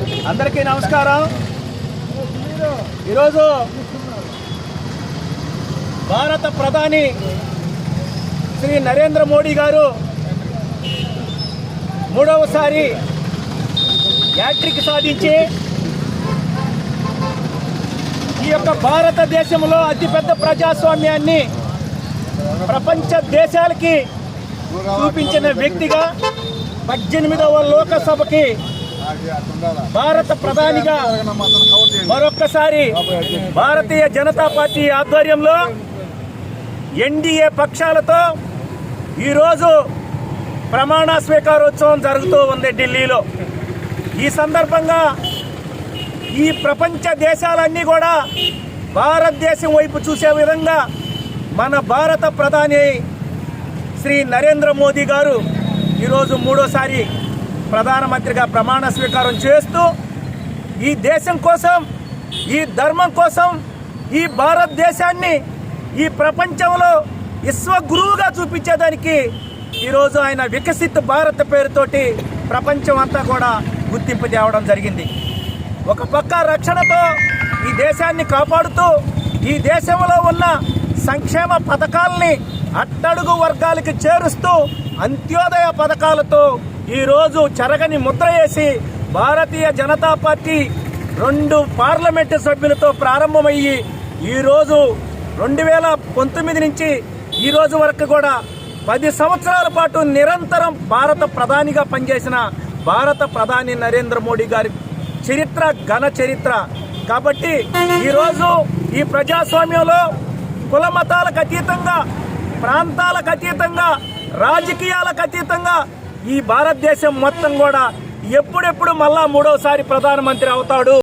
అందరికీ నమస్కారం. ఈరోజు భారత ప్రధాని శ్రీ నరేంద్ర మోడీ గారు మూడవసారి యాట్రిక్ సాధించి ఈ యొక్క భారతదేశంలో అతిపెద్ద ప్రజాస్వామ్యాన్ని ప్రపంచ దేశాలకి చూపించిన వ్యక్తిగా పద్దెనిమిదవ లోకసభకి భారత ప్రధానిగా మరొక్కసారి భారతీయ జనతా పార్టీ ఆధ్వర్యంలో ఎన్డీఏ పక్షాలతో ఈరోజు ప్రమాణ స్వీకారోత్సవం జరుగుతూ ఉంది ఢిల్లీలో. ఈ సందర్భంగా ఈ ప్రపంచ దేశాలన్నీ కూడా భారతదేశం వైపు చూసే విధంగా మన భారత ప్రధాని శ్రీ నరేంద్ర మోదీ గారు ఈరోజు మూడోసారి ప్రధానమంత్రిగా ప్రమాణ స్వీకారం చేస్తూ ఈ దేశం కోసం ఈ ధర్మం కోసం ఈ భారతదేశాన్ని ఈ ప్రపంచంలో విశ్వగురువుగా చూపించేదానికి ఈరోజు ఆయన వికసిత్ భారత్ పేరుతోటి ప్రపంచం అంతా కూడా గుర్తింపు తేవడం జరిగింది. ఒక పక్క రక్షణతో ఈ దేశాన్ని కాపాడుతూ ఈ దేశంలో ఉన్న సంక్షేమ పథకాలని అట్టడుగు వర్గాలకి చేరుస్తూ అంత్యోదయ పథకాలతో ఈరోజు చెరగని ముద్ర వేసి భారతీయ జనతా పార్టీ రెండు పార్లమెంటు సభ్యులతో ప్రారంభమయ్యి ఈరోజు రెండు వేల పంతొమ్మిది నుంచి ఈరోజు వరకు కూడా పది సంవత్సరాల పాటు నిరంతరం భారత ప్రధానిగా పనిచేసిన భారత ప్రధాని నరేంద్ర మోడీ గారి చరిత్ర ఘన చరిత్ర. కాబట్టి ఈరోజు ఈ ప్రజాస్వామ్యంలో కుల మతాలకు అతీతంగా ప్రాంతాలకు అతీతంగా రాజకీయాలకు అతీతంగా ఈ భారతదేశం మొత్తం కూడా ఎప్పుడెప్పుడు మళ్ళా మూడోసారి ప్రధానమంత్రి అవుతాడు?